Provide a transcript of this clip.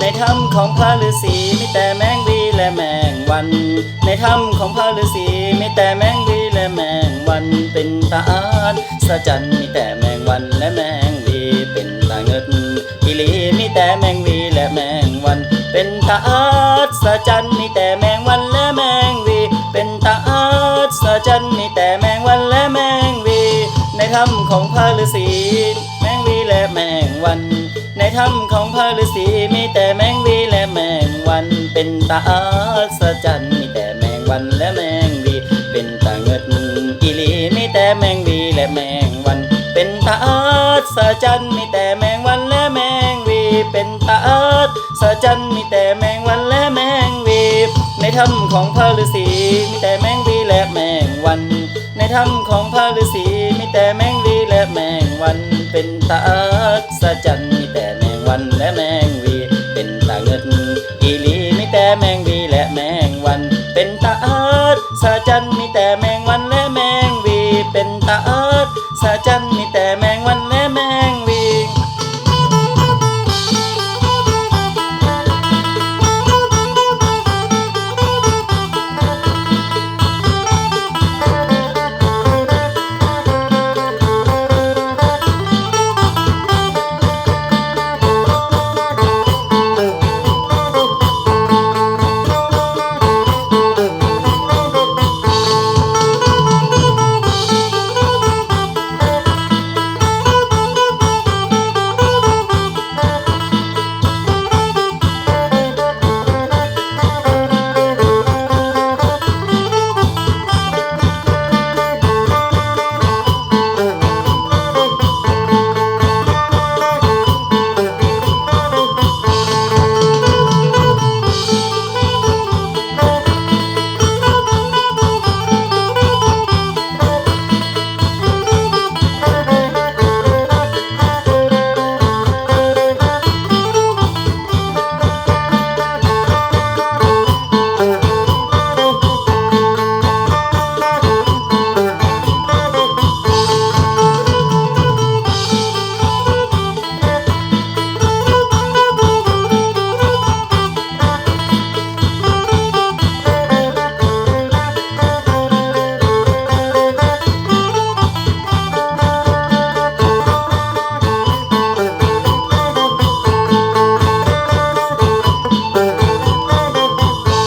ในถ้ำของพระฤาษีมีแต่แมงวีและแมงวัน ในถ้ำของพระฤาษีมีแต่แมงวีและแมงวันเป็นตาอาดสะจันมีแต่แมงวันและแมงวีเป็นตาเงิดอีหลีมีแต่แมงวีและแมงวัน เป็นตาอาสะจันมีแต่แมงวันและแมงวี เป็นตาอาสะจันมีแต่แมงวันและแมงวี ในถ้ำของพระฤาษีแมงวีและแมงวัน ถ้ำของพระฤาษีมีแต่แมงวีและแมงวัน เป็นตาอาศจรรย์มีแต่แมงวันและแมงวี เป็นตาเงิดอีลีมีแต่แมงวีและแมงวัน เป็นตาอาศจรรย์มีแต่แมงวันและแมงวี เป็นตาอาศจรรย์มีแต่แมงวันและแมงวี ในถ้ำของพระฤาษีมีแต่แมงวีและแมงวัน ในถ้ำของพระฤาษีมีแต่แมงวีและแมงวัน เป็นตาอัศจรรย์ วันและแมงวี เป็นตาเงินอีลีมีแต่แมงวีและแมงวัน เป็นตาอัศจรรย์มีแต่แมงวันและ